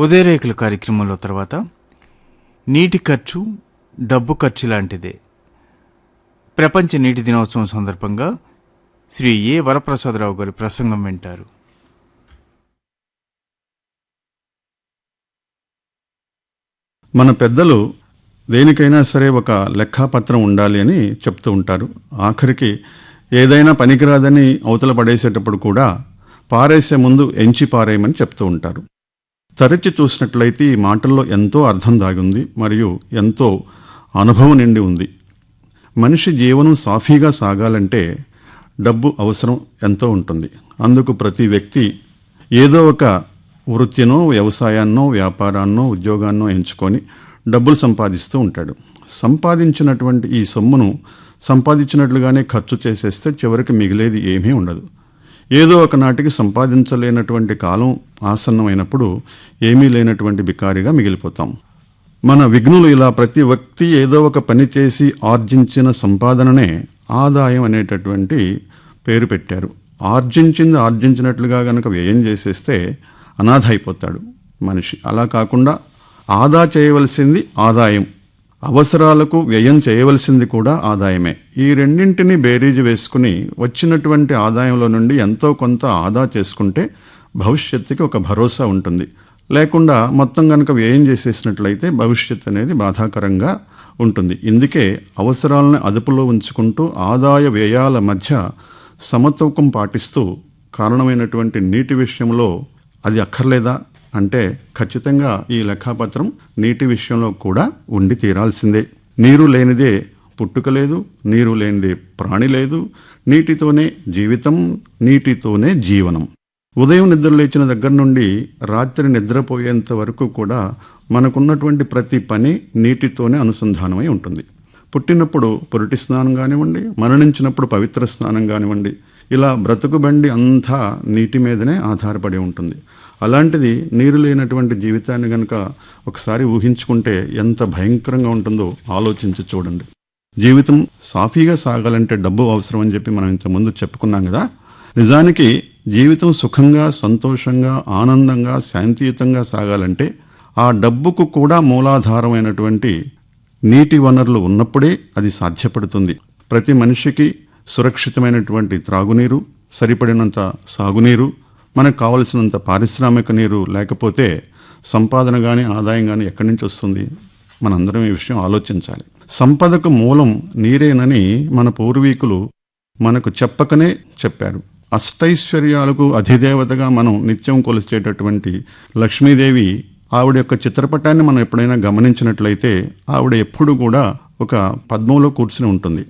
ఉదయరేకుల కార్యక్రమంలో తర్వాత నీటి ఖర్చు డబ్బు ఖర్చు లాంటిదే. ప్రపంచ నీటి దినోత్సవం సందర్భంగా శ్రీ ఏ వరప్రసాదరావు గారి ప్రసంగం వింటారు. మన పెద్దలు దేనికైనా సరే ఒక లెక్కాపత్రం ఉండాలి అని చెప్తూ ఉంటారు. ఆఖరికి ఏదైనా పనికిరాదని అవతల పడేసేటప్పుడు కూడా పారేసే ముందు ఎంచి పారేయమని చెప్తూ ఉంటారు. తరచి చూసినట్లయితే ఈ మాటల్లో ఎంతో అర్థం దాగుంది మరియు ఎంతో అనుభవం నిండి ఉంది. మనిషి జీవనం సాఫీగా సాగాలంటే డబ్బు అవసరం ఎంతో ఉంటుంది. అందుకు ప్రతి వ్యక్తి ఏదో ఒక వృత్తినో వ్యవసాయాన్నో వ్యాపారాన్నో ఉద్యోగాన్నో ఎంచుకొని డబ్బులు సంపాదిస్తూ ఉంటాడు. సంపాదించినటువంటి ఈ సొమ్మును సంపాదించినట్లుగానే ఖర్చు చేసేస్తే చివరికి మిగిలేది ఏమీ ఉండదు. ఏదో ఒక నాటికి సంపాదించలేనటువంటి కాలం ఆసన్నమైనప్పుడు ఏమీ లేనటువంటి బికారిగా మిగిలిపోతాం. మన విఘ్నులు ఇలా ప్రతి వ్యక్తి ఏదో ఒక పని చేసి ఆర్జించిన సంపాదననే ఆదాయం అనేటటువంటి పేరు పెట్టారు. ఆర్జించింది ఆర్జించినట్లుగా గనక వ్యయం చేసేస్తే అనాథ అయిపోతాడు మనిషి. అలా కాకుండా ఆదా చేయవలసింది ఆదాయం. అవసరాలకు వ్యయం చేయవలసింది కూడా ఆదాయమే. ఈ రెండింటిని బేరీజు వేసుకుని వచ్చినటువంటి ఆదాయంలో నుండి ఎంతో కొంత ఆదా చేసుకుంటే భవిష్యత్తుకి ఒక భరోసా ఉంటుంది. లేకుండా మొత్తం కనుక వ్యయం చేసేసినట్లయితే భవిష్యత్ అనేది బాధాకరంగా ఉంటుంది. ఇందుకే అవసరాలను అదుపులో ఉంచుకుంటూ ఆదాయ వ్యయాల మధ్య సమతూకం పాటిస్తూ కారణమైనటువంటి నీటి విషయంలో అది అక్కర్లేదా? అంటే ఖచ్చితంగా ఈ లెక్కాపత్రం నీటి విషయంలో కూడా ఉండి తీరాల్సిందే. నీరు లేనిదే పుట్టుక లేదు నీరు లేనిదే ప్రాణి లేదు నీటితోనే జీవితం నీటితోనే జీవనం. ఉదయం నిద్ర లేచిన దగ్గర నుండి రాత్రి నిద్రపోయేంత వరకు కూడా మనకున్నటువంటి ప్రతి పని నీటితోనే అనుసంధానమై ఉంటుంది. పుట్టినప్పుడు పురిటి స్నానం కానివ్వండి మరణించినప్పుడు పవిత్ర స్నానం కానివ్వండి ఇలా బ్రతుకు బండి అంతా నీటి మీదనే ఆధారపడి ఉంటుంది. అలాంటిది నీరు లేనటువంటి జీవితాన్ని గనక ఒకసారి ఊహించుకుంటే ఎంత భయంకరంగా ఉంటుందో ఆలోచించి చూడండి. జీవితం సాఫీగా సాగాలంటే డబ్బు అవసరం అని చెప్పి మనం ఇంతకుముందు చెప్పుకున్నాం కదా. నిజానికి జీవితం సుఖంగా సంతోషంగా ఆనందంగా శాంతియుతంగా సాగాలంటే ఆ డబ్బుకు కూడా మూలాధారమైనటువంటి నీటి వనరులు ఉన్నప్పుడే అది సాధ్యపడుతుంది. ప్రతి మనిషికి సురక్షితమైనటువంటి త్రాగునీరు సరిపడినంత సాగునీరు మనకు కావలసినంత పారిశ్రామిక నీరు లేకపోతే సంపాదన కానీ ఆదాయం కానీ ఎక్కడి నుంచి వస్తుంది? మనందరం ఈ విషయం ఆలోచించాలి. సంపదకు మూలం నీరేనని మన పూర్వీకులు మనకు చెప్పకనే చెప్పారు. అష్టైశ్వర్యాలకు అధిదేవతగా మనం నిత్యం కొలిచేటటువంటి లక్ష్మీదేవి ఆవిడ యొక్క చిత్రపటాన్ని మనం ఎప్పుడైనా గమనించినట్లయితే ఆవిడ ఎప్పుడు కూడా ఒక పద్మంలో కూర్చుని ఉంటుంది.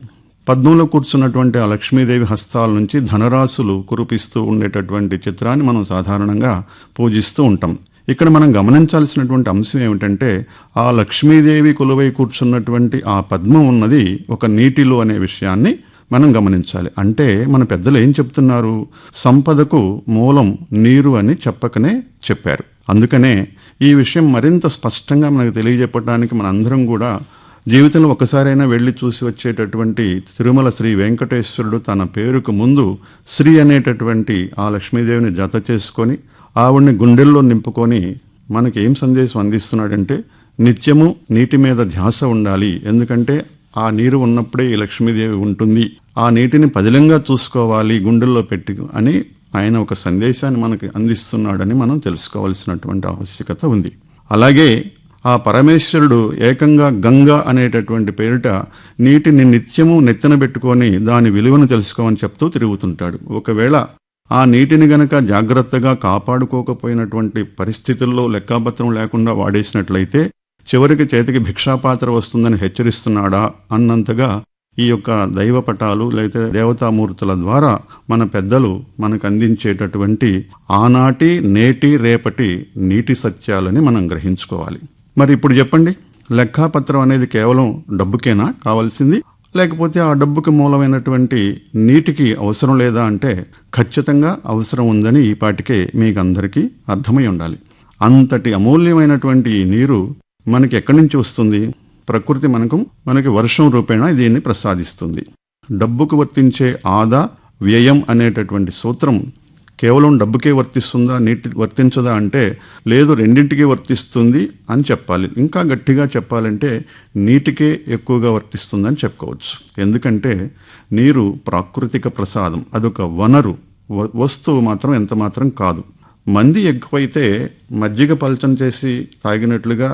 పద్మంలో కూర్చున్నటువంటి ఆ లక్ష్మీదేవి హస్తాల నుంచి ధనరాశులు కురిపిస్తూ ఉండేటటువంటి చిత్రాన్ని మనం సాధారణంగా పూజిస్తూ ఉంటాం. ఇక్కడ మనం గమనించాల్సినటువంటి అంశం ఏమిటంటే ఆ లక్ష్మీదేవి కొలువై కూర్చున్నటువంటి ఆ పద్మం ఉన్నది ఒక నీటిలో అనే విషయాన్ని మనం గమనించాలి. అంటే మన పెద్దలు ఏం చెప్తున్నారు? సంపదకు మూలం నీరు అని చెప్పకనే చెప్పారు. అందుకనే ఈ విషయం మరింత స్పష్టంగా మనకు తెలియజెప్పడానికి మనందరం కూడా జీవితంలో ఒకసారైనా వెళ్ళి చూసి వచ్చేటటువంటి తిరుమల శ్రీ వెంకటేశ్వరుడు తన పేరుకు ముందు శ్రీ అనేటటువంటి ఆ లక్ష్మీదేవిని జత చేసుకొని ఆవిడ్ని గుండెల్లో నింపుకొని మనకి ఏం సందేశం అందిస్తున్నాడంటే నిత్యము నీటి మీద ధ్యాస ఉండాలి. ఎందుకంటే ఆ నీరు ఉన్నప్పుడే ఈ లక్ష్మీదేవి ఉంటుంది. ఆ నీటిని పదిలంగా చూసుకోవాలి గుండెల్లో పెట్టి అని ఆయన ఒక సందేశాన్ని మనకి అందిస్తున్నాడని మనం తెలుసుకోవాల్సినటువంటి ఆవశ్యకత ఉంది. అలాగే ఆ పరమేశ్వరుడు ఏకంగా గంగా అనేటటువంటి పేరిట నీటిని నిత్యము నెత్తిన పెట్టుకొని దాని విలువను తెలుసుకోమని చెప్తూ తిరుగుతుంటాడు. ఒకవేళ ఆ నీటిని గనక జాగ్రత్తగా కాపాడుకోకపోయినటువంటి పరిస్థితుల్లో లెక్కాపత్రం లేకుండా వాడేసినట్లయితే చివరికి చేతికి భిక్షాపాత్ర వస్తుందని హెచ్చరిస్తున్నాడా అన్నంతగా ఈ యొక్క దైవపటాలు లేకపోతే దేవతామూర్తుల ద్వారా మన పెద్దలు మనకు అందించేటటువంటి ఆనాటి నేటి రేపటి నీటి సత్యాలని మనం గ్రహించుకోవాలి. మరి ఇప్పుడు చెప్పండి లెక్కాపత్రం అనేది కేవలం డబ్బుకేనా? కావాల్సింది? లేకపోతే ఆ డబ్బుకి మూలమైనటువంటి నీటికి అవసరం లేదా అంటే ఖచ్చితంగా అవసరం ఉందని ఈ పాటికే మీకు అందరికీ అర్థమై ఉండాలి. అంతటి అమూల్యమైనటువంటి ఈ నీరు మనకి ఎక్కడి నుంచి వస్తుంది? ప్రకృతి మనకు మనకి వర్షం రూపేణా దీన్ని ప్రసాదిస్తుంది. డబ్బుకు వర్తించే ఆదా వ్యయం అనేటటువంటి సూత్రం కేవలం డబ్బుకే వర్తిస్తుందా నీటి వర్తించదా అంటే లేదు రెండింటికి వర్తిస్తుంది అని చెప్పాలి. ఇంకా గట్టిగా చెప్పాలంటే నీటికే ఎక్కువగా వర్తిస్తుందని చెప్పుకోవచ్చు. ఎందుకంటే నీరు ప్రాకృతిక ప్రసాదం అదొక వనరు వస్తువు మాత్రం ఎంత మాత్రం కాదు. మంది ఎక్కువైతే మజ్జిగ పలచం చేసి తాగినట్లుగా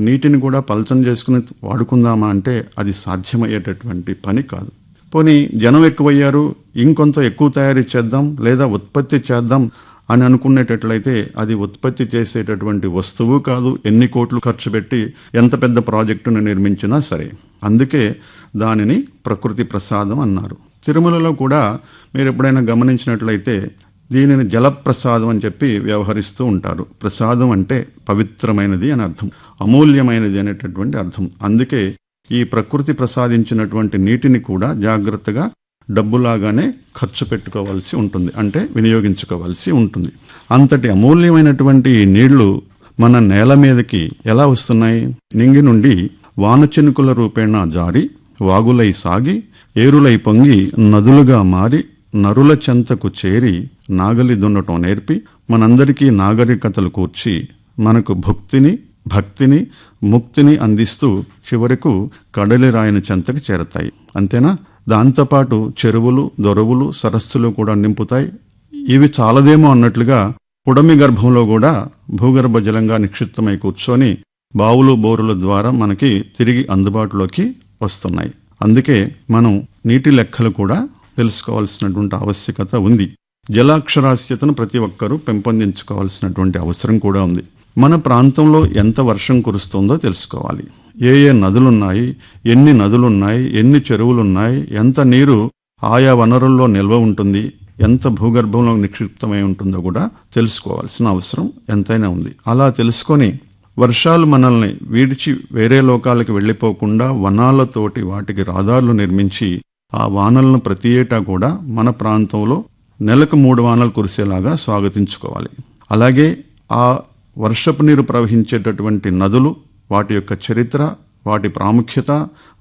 నీటిని కూడా పలచం చేసుకుని వాడుకుందామా అంటే అది సాధ్యమయ్యేటటువంటి పని కాదు. పోనీ జనం ఎక్కువయ్యారు ఇంకొంత ఎక్కువ తయారీ చేద్దాం లేదా ఉత్పత్తి చేద్దాం అని అనుకునేటట్లయితే అది ఉత్పత్తి చేసేటటువంటి వస్తువు కాదు ఎన్ని కోట్లు ఖర్చు పెట్టి ఎంత పెద్ద ప్రాజెక్టును నిర్మించినా సరే. అందుకే దానిని ప్రకృతి ప్రసాదం అన్నారు. తిరుమలలో కూడా మీరు ఎప్పుడైనా గమనించినట్లయితే దీనిని జలప్రసాదం అని చెప్పి వ్యవహరిస్తూ ఉంటారు. ప్రసాదం అంటే పవిత్రమైనది అని అర్థం అమూల్యమైనది అనేటటువంటి అర్థం. అందుకే ఈ ప్రకృతి ప్రసాదించినటువంటి నీటిని కూడా జాగ్రత్తగా డబ్బులాగానే ఖర్చు పెట్టుకోవాల్సి ఉంటుంది. అంటే వినియోగించుకోవాల్సి ఉంటుంది. అంతటి అమూల్యమైనటువంటి ఈ నీళ్ళు మన నేల మీదకి ఎలా వస్తున్నాయి? నింగి నుండి వానచినుకుల రూపేణా జారి వాగులై సాగి ఏరులై పొంగి నదులుగా మారి నరుల చెంతకు చేరి నాగలి దున్నటం నేర్పి మనందరికీ నాగరికతలు కూర్చి మనకు భుక్తిని భక్తిని ముక్తిని అందిస్తూ చివరకు కడలి రాయని చెంతకు చేరతాయి. అంతేనా? దాంతోపాటు చెరువులు దొరవులు సరస్సులు కూడా నింపుతాయి. ఇవి చాలదేమో అన్నట్లుగా పుడమి గర్భంలో కూడా భూగర్భ జలంగా నిక్షిప్తమై కూర్చొని బావులు బోరుల ద్వారా మనకి తిరిగి అందుబాటులోకి వస్తున్నాయి. అందుకే మనం నీటి లెక్కలు కూడా తెలుసుకోవాల్సినటువంటి ఆవశ్యకత ఉంది. జలాక్షరాస్యతను ప్రతి ఒక్కరూ పెంపొందించుకోవాల్సినటువంటి అవసరం కూడా ఉంది. మన ప్రాంతంలో ఎంత వర్షం కురుస్తుందో తెలుసుకోవాలి. ఏ ఏ నదులున్నాయి ఎన్ని నదులున్నాయి ఎన్ని చెరువులున్నాయి ఎంత నీరు ఆయా వనరుల్లో నిల్వ ఉంటుంది ఎంత భూగర్భంలో నిక్షిప్తమై ఉంటుందో కూడా తెలుసుకోవాల్సిన అవసరం ఎంతైనా ఉంది. అలా తెలుసుకొని వర్షాలు మనల్ని వీడిచి వేరే లోకాలకి వెళ్ళిపోకుండా వనాలతోటి వాటికి రాదార్లు నిర్మించి ఆ వానలను ప్రతి ఏటా కూడా మన ప్రాంతంలో నెలకు మూడు వానలు కురిసేలాగా స్వాగతించుకోవాలి. అలాగే ఆ వర్షపు నీరు ప్రవహించేటటువంటి నదులు వాటి యొక్క చరిత్ర వాటి ప్రాముఖ్యత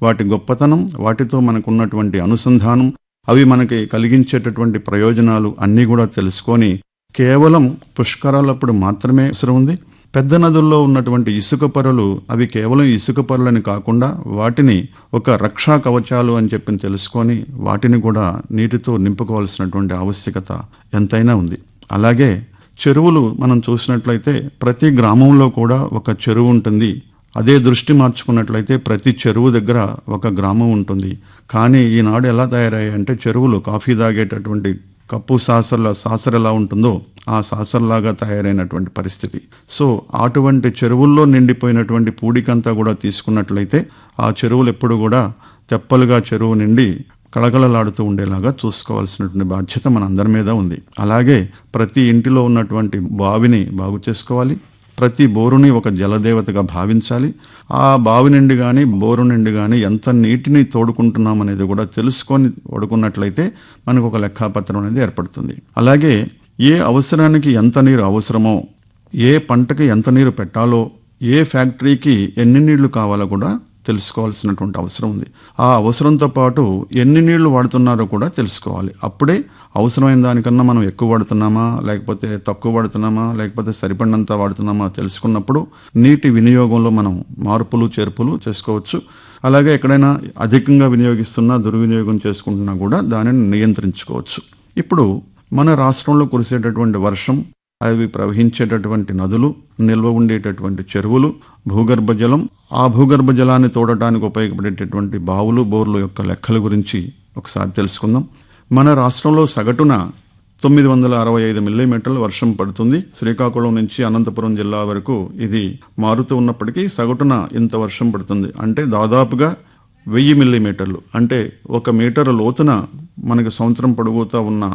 వాటి గొప్పతనం వాటితో మనకున్నటువంటి అనుసంధానం అవి మనకి కలిగించేటటువంటి ప్రయోజనాలు అన్నీ కూడా తెలుసుకొని కేవలం పుష్కరాలప్పుడు మాత్రమే అవసరం ఉంది. పెద్ద నదుల్లో ఉన్నటువంటి ఇసుక పొరలు అవి కేవలం ఇసుక పొరలని కాకుండా వాటిని ఒక రక్షా కవచాలు అని చెప్పి తెలుసుకొని వాటిని కూడా నీటితో నింపుకోవాల్సినటువంటి ఆవశ్యకత ఎంతైనా ఉంది. అలాగే చెరువులు మనం చూసినట్లయితే ప్రతి గ్రామంలో కూడా ఒక చెరువు ఉంటుంది. అదే దృష్టి మార్చుకున్నట్లయితే ప్రతి చెరువు దగ్గర ఒక గ్రామం ఉంటుంది. కానీ ఈనాడు ఎలా తయారయ్యాయంటే చెరువులు కాఫీ తాగేటటువంటి కప్పు సాసర్ల సాసర్ ఎలా ఉంటుందో ఆ సాసర్లాగా తయారైనటువంటి పరిస్థితి. సో అటువంటి చెరువుల్లో నిండిపోయినటువంటి పూడికంతా కూడా తీసుకున్నట్లయితే ఆ చెరువులు ఎప్పుడు కూడా తెప్పలుగా చెరువు నిండి కళకళలాడుతూ ఉండేలాగా చూసుకోవాల్సినటువంటి బాధ్యత మన అందరి మీద ఉంది. అలాగే ప్రతి ఇంటిలో ఉన్నటువంటి బావిని బాగు చేసుకోవాలి. ప్రతి బోరుని ఒక జలదేవతగా భావించాలి. ఆ బావి నుండి కానీ బోరు నుండి కానీ ఎంత నీటిని తోడుకుంటున్నాం అనేది కూడా తెలుసుకొని వాడుకున్నట్లయితే మనకు ఒక లెక్కాపత్రం అనేది ఏర్పడుతుంది. అలాగే ఏ అవసరానికి ఎంత నీరు అవసరమో ఏ పంటకి ఎంత నీరు పెట్టాలో ఏ ఫ్యాక్టరీకి ఎన్ని నీళ్ళు కావాలో కూడా తెలుసుకోవాల్సినటువంటి అవసరం ఉంది. ఆ అవసరంతో పాటు ఎన్ని నీళ్ళు వాడుతున్నారో కూడా తెలుసుకోవాలి. అప్పుడే అవసరమైన దానికన్నా మనం ఎక్కువ వాడుతున్నామా లేకపోతే తక్కువ వాడుతున్నామా లేకపోతే సరిపడినంత వాడుతున్నామా తెలుసుకున్నప్పుడు నీటి వినియోగంలో మనం మార్పులు చేర్పులు చేసుకోవచ్చు. అలాగే ఎక్కడైనా అధికంగా వినియోగిస్తున్నా దుర్వినియోగం చేసుకుంటున్నా కూడా దానిని నియంత్రించుకోవచ్చు. ఇప్పుడు మన రాష్ట్రంలో కురిసేటటువంటి వర్షం అవి ప్రవహించేటటువంటి నదులు నిల్వ ఉండేటటువంటి చెరువులు భూగర్భ జలం ఆ భూగర్భ జలాన్ని తోడటానికి ఉపయోగపడేటటువంటి బావులు బోర్లు యొక్క లెక్కల గురించి ఒకసారి తెలుసుకుందాం. మన రాష్ట్రంలో సగటున తొమ్మిది వందల అరవై ఐదు మిల్లీమీటర్ల వర్షం పడుతుంది. శ్రీకాకుళం నుంచి అనంతపురం జిల్లా వరకు ఇది మారుతూ ఉన్నప్పటికీ సగటున ఇంత వర్షం పడుతుంది. అంటే దాదాపుగా వెయ్యి మిల్లీమీటర్లు. అంటే ఒక మీటర్ లోతున మనకి సంవత్సరం పొడుగుతా ఉన్న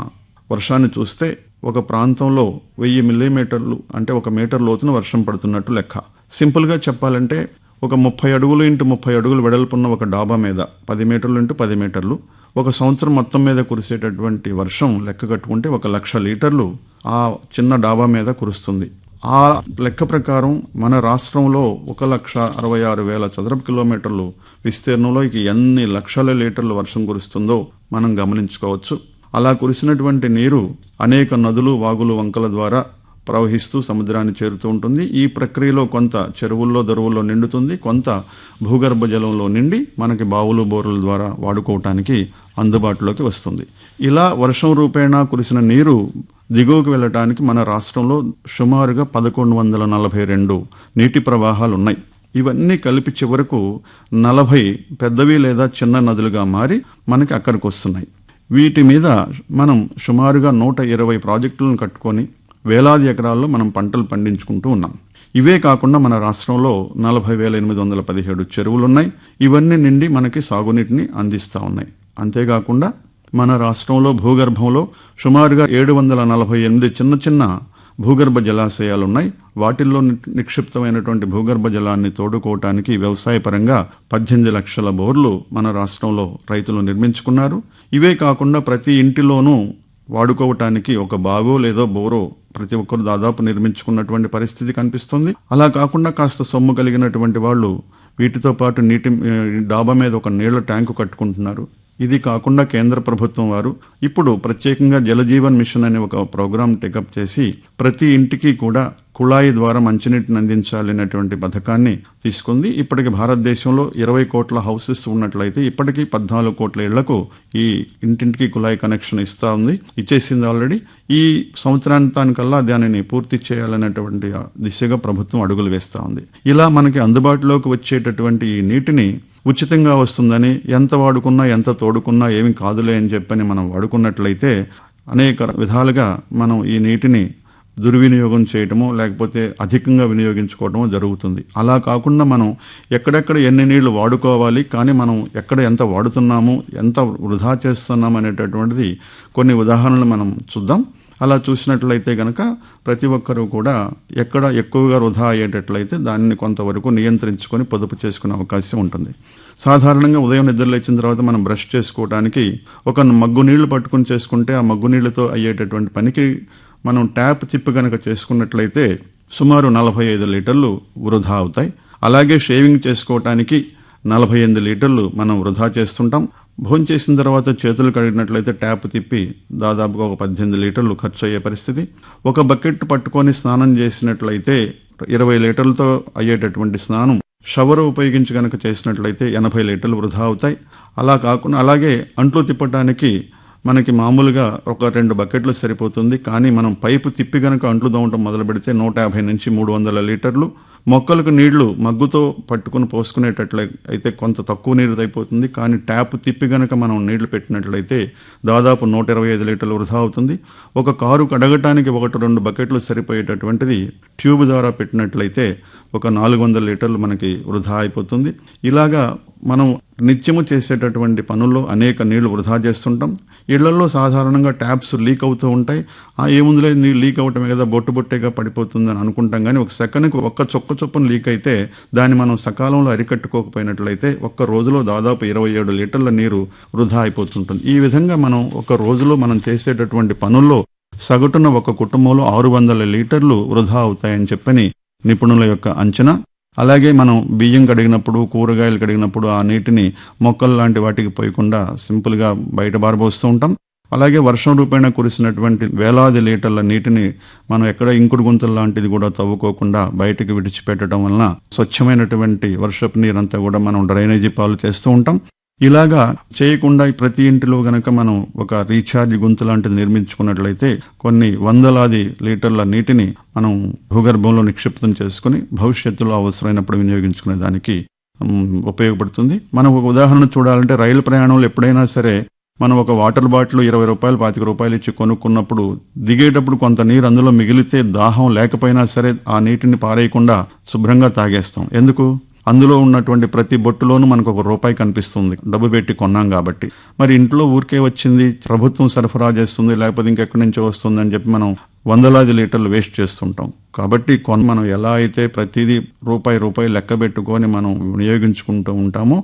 వర్షాన్ని చూస్తే ఒక ప్రాంతంలో వెయ్యి మిల్లీమీటర్లు అంటే ఒక మీటర్ లోతున వర్షం పడుతున్నట్టు లెక్క. సింపుల్గా చెప్పాలంటే ఒక ముప్పై అడుగులు ఇంటూ ముప్పై అడుగులు వెడల్పున్న ఒక డాబా మీద పది మీటర్లు ఇంటూ పది మీటర్లు ఒక సంవత్సరం మొత్తం మీద కురిసేటటువంటి వర్షం లెక్క కట్టుకుంటే ఒక లక్ష లీటర్లు ఆ చిన్న డాబా మీద కురుస్తుంది. ఆ లెక్క ప్రకారం మన రాష్ట్రంలో ఒక లక్ష అరవై ఆరు వేల చదరపు కిలోమీటర్లు విస్తీర్ణంలో ఇక ఎన్ని లక్షల లీటర్లు వర్షం కురుస్తుందో మనం గమనించుకోవచ్చు. అలా కురిసినటువంటి నీరు అనేక నదులు వాగులు వంకల ద్వారా ప్రవహిస్తూ సముద్రాన్ని చేరుతూ ఉంటుంది. ఈ ప్రక్రియలో కొంత చెరువుల్లో దరువుల్లో నిండుతుంది. కొంత భూగర్భ జలంలో నిండి మనకి బావులు బోరుల ద్వారా వాడుకోవటానికి అందుబాటులోకి వస్తుంది. ఇలా వర్షం రూపేణా కురిసిన నీరు దిగువకు వెళ్ళటానికి మన రాష్ట్రంలో సుమారుగా పదకొండు వందల నలభై రెండు నీటి ప్రవాహాలు ఉన్నాయి. ఇవన్నీ కలిపి చివరకు నలభై పెద్దవి లేదా చిన్న నదులుగా మారి మనకి అక్కడికి వస్తున్నాయి. వీటి మీద మనం సుమారుగా నూట ఇరవై ప్రాజెక్టులను కట్టుకొని వేలాది ఎకరాల్లో మనం పంటలు పండించుకుంటూ ఉన్నాం. ఇవే కాకుండా మన రాష్ట్రంలో నలభై వేల ఎనిమిది వందల పదిహేడు చెరువులు ఉన్నాయి ఇవన్నీ నిండి మనకి సాగునీటిని అందిస్తూ ఉన్నాయి. అంతేకాకుండా మన రాష్ట్రంలో భూగర్భంలో సుమారుగా ఏడు వందల నలభై ఎనిమిది చిన్న చిన్న భూగర్భ జలాశయాలు ఉన్నాయి వాటిల్లో ని- నిక్షిప్తమైనటువంటి భూగర్భ జలాన్ని తోడుకోవటానికి వ్యవసాయపరంగా పద్దెనిమిది లక్షల బోర్లు మన రాష్ట్రంలో రైతులు నిర్మించుకున్నారు. ఇవే కాకుండా ప్రతి ఇంటిలోనూ వాడుకోవటానికి ఒక బావో లేదో బోరో ప్రతి ఒక్కరు దాదాపు నిర్మించుకున్నటువంటి పరిస్థితి కనిపిస్తుంది. అలా కాకుండా కాస్త సొమ్ము కలిగినటువంటి వాళ్ళు వీటితో పాటు నీటి డాబా మీద ఒక నీళ్ళ ట్యాంకు కట్టుకుంటున్నారు. ఇది కాకుండా కేంద్ర ప్రభుత్వం వారు ఇప్పుడు ప్రత్యేకంగా జలజీవన్ మిషన్ అనే ఒక ప్రోగ్రాం టేకప్ చేసి ప్రతి ఇంటికి కూడా కుళాయి ద్వారా మంచినీటిని అందించాలనేటువంటి పథకాన్ని తీసుకుంది. ఇప్పటికి భారతదేశంలో ఇరవై కోట్ల హౌసెస్ ఉన్నట్లయితే ఇప్పటికీ పద్నాలుగు కోట్ల ఇళ్ళకు ఈ ఇంటింటికి కుళాయి కనెక్షన్ ఇస్తా ఉంది. ఇచ్చేసింది ఆల్రెడీ. ఈ సంవత్సరాంతానికల్లా దానిని పూర్తి చేయాలనేటువంటి దిశగా ప్రభుత్వం అడుగులు వేస్తా ఉంది. ఇలా మనకి అందుబాటులోకి వచ్చేటటువంటి ఈ నీటిని ఉచితంగా వస్తుందని ఎంత వాడుకున్నా ఎంత తోడుకున్నా ఏమి కాదులే అని చెప్పని మనం వాడుకున్నట్లయితే అనేక విధాలుగా మనం ఈ నీటిని దుర్వినియోగం చేయటమో లేకపోతే అధికంగా వినియోగించుకోవటమో జరుగుతుంది. అలా కాకుండా మనం ఎక్కడెక్కడ ఎన్ని నీళ్ళు వాడుకోవాలి కానీ మనం ఎక్కడ ఎంత వాడుతున్నాము ఎంత వృధా చేస్తున్నాము అనేటటువంటిది కొన్ని ఉదాహరణలు మనం చూద్దాం. అలా చూసినట్లయితే కనుక ప్రతి ఒక్కరూ కూడా ఎక్కడ ఎక్కువగా వృధా అయ్యేటట్లయితే దానిని కొంతవరకు నియంత్రించుకొని పొదుపు చేసుకునే అవకాశం ఉంటుంది. సాధారణంగా ఉదయం నిద్ర లేచిన తర్వాత మనం బ్రష్ చేసుకోవడానికి ఒక మగ్గు నీళ్ళు పట్టుకుని చేసుకుంటే ఆ మగ్గు నీళ్ళతో అయ్యేటటువంటి పనికి మనం ట్యాప్ తిప్పి కనుక చేసుకున్నట్లయితే సుమారు నలభై ఐదు లీటర్లు వృధా అవుతాయి. అలాగే షేవింగ్ చేసుకోవటానికి నలభై ఎనిమిది లీటర్లు మనం వృధా చేస్తుంటాం. భోజనం చేసిన తర్వాత చేతులు కడిగినట్లయితే ట్యాప్ తిప్పి దాదాపుగా ఒక పద్దెనిమిది లీటర్లు ఖర్చు అయ్యే పరిస్థితి. ఒక బకెట్ పట్టుకొని స్నానం చేసినట్లయితే ఇరవై లీటర్లతో అయ్యేటటువంటి స్నానం షవర్ ఉపయోగించి కనుక చేసినట్లయితే ఎనభై లీటర్లు వృధా అవుతాయి. అలా కాకుండా అలాగే అంట్లు తిప్పటానికి మనకి మామూలుగా ఒక రెండు బకెట్లు సరిపోతుంది. కానీ మనం పైపు తిప్పి కనుక అంట్లు దోమటం మొదలు పెడితే నూట యాభై నుంచి మూడు వందల లీటర్లు మొక్కలకు నీళ్ళు మగ్గుతో పట్టుకుని పోసుకునేటట్లు అయితే కొంత తక్కువ నీరు అయిపోతుంది కానీ ట్యాప్ తిప్పి గనక మనం నీళ్ళు పెట్టినట్లయితే దాదాపు నూట ఇరవై ఐదు లీటర్లు వృధా అవుతుంది. ఒక కారు కడగటానికి ఒకటి రెండు బకెట్లు సరిపోయేటటువంటిది ట్యూబ్ ద్వారా పెట్టినట్లయితే ఒక నాలుగు వందల లీటర్లు మనకి వృధా అయిపోతుంది. ఇలాగా మనం నిత్యము చేసేటటువంటి పనుల్లో అనేక నీళ్ళు వృధా చేస్తుంటాం. ఇళ్ళలో సాధారణంగా ట్యాప్స్ లీక్ అవుతూ ఉంటాయి. ఆ ఏముందిలే నీళ్ళు లీక్ అవటమే కదా బొట్టు బొట్టేగా పడిపోతుందని అనుకుంటాం. కానీ ఒక సెకండ్కి ఒక్క చొక్క చొప్పున లీక్ అయితే దాన్ని మనం సకాలంలో అరికట్టుకోకపోయినట్లయితే ఒక్క రోజులో దాదాపు ఇరవై ఏడు లీటర్ల నీరు వృధా అయిపోతుంటుంది. ఈ విధంగా మనం ఒక రోజులో మనం చేసేటటువంటి పనుల్లో సగటున ఒక కుటుంబంలో ఆరు వందల లీటర్లు వృధా అవుతాయని చెప్పని నిపుణుల యొక్క అంచనా. అలాగే మనం బియ్యం కడిగినప్పుడు కూరగాయలు కడిగినప్పుడు ఆ నీటిని మొక్కలు లాంటి వాటికి పోయకుండా సింపుల్గా బయట బారబోస్తూ ఉంటాం. అలాగే వర్షం రూపేణ కురిసినటువంటి వేలాది లీటర్ల నీటిని మనం ఎక్కడ ఇంకుడు గుంతలు లాంటిది కూడా తవ్వుకోకుండా బయటకు విడిచిపెట్టడం వలన స్వచ్ఛమైనటువంటి వర్షపు నీరంతా కూడా మనం డ్రైనేజీ పాలు చేస్తూ ఉంటాం. ఇలాగా చేయకుండా ప్రతి ఇంటిలో గనక మనం ఒక రీఛార్జ్ గుంత లాంటిది నిర్మించుకున్నట్లయితే కొన్ని వందలాది లీటర్ల నీటిని మనం భూగర్భంలో నిక్షిప్తం చేసుకుని భవిష్యత్తులో అవసరమైనప్పుడు వినియోగించుకునే దానికి ఉపయోగపడుతుంది. మనం ఒక ఉదాహరణ చూడాలంటే రైలు ప్రయాణంలో ఎప్పుడైనా సరే మనం ఒక వాటర్ బాటిల్ ఇరవై రూపాయలు పాతిక రూపాయలు ఇచ్చి కొనుక్కున్నప్పుడు దిగేటప్పుడు కొంత నీరు అందులో మిగిలితే దాహం లేకపోయినా సరే ఆ నీటిని పారేయకుండా శుభ్రంగా తాగేస్తాం. ఎందుకు? అందులో ఉన్నటువంటి ప్రతి బొట్టులోనూ మనకు ఒక రూపాయి కనిపిస్తుంది. డబ్బు పెట్టి కొన్నాం కాబట్టి. మరి ఇంట్లో ఊరికే వచ్చింది ప్రభుత్వం సరఫరా చేస్తుంది లేకపోతే ఇంకెక్కడి నుంచో వస్తుంది అని చెప్పి మనం వందలాది లీటర్లు వేస్ట్ చేస్తుంటాం. కాబట్టి కొన్ మనం ఎలా అయితే ప్రతిదీ రూపాయి రూపాయి లెక్క పెట్టుకొని మనం వినియోగించుకుంటూ ఉంటామో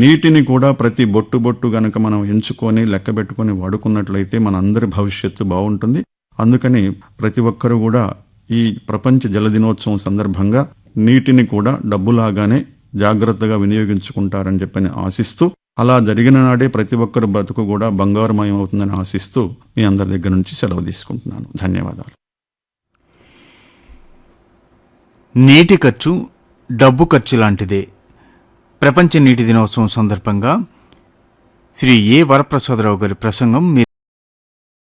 నీటిని కూడా ప్రతి బొట్టు బొట్టు గనక మనం ఎంచుకొని లెక్క పెట్టుకొని వాడుకున్నట్లయితే మన అందరి భవిష్యత్తు బాగుంటుంది. అందుకని ప్రతి ఒక్కరూ కూడా ఈ ప్రపంచ జల దినోత్సవం సందర్భంగా నీటిని కూడా డబ్బులాగానే జాగ్రత్తగా వినియోగించుకుంటారని చెప్పని ఆశిస్తూ అలా జరిగిన నాడే ప్రతి ఒక్కరు బ్రతుకు కూడా బంగారుమయం అవుతుందని ఆశిస్తూ మీ అందరి దగ్గర నుంచి సెలవు తీసుకుంటున్నాను. ధన్యవాదాలు. నీటి ఖర్చు డబ్బు ఖర్చు లాంటిదే. ప్రపంచ నీటి దినోత్సవం సందర్భంగా శ్రీ ఏ వరప్రసాదరావు గారి ప్రసంగం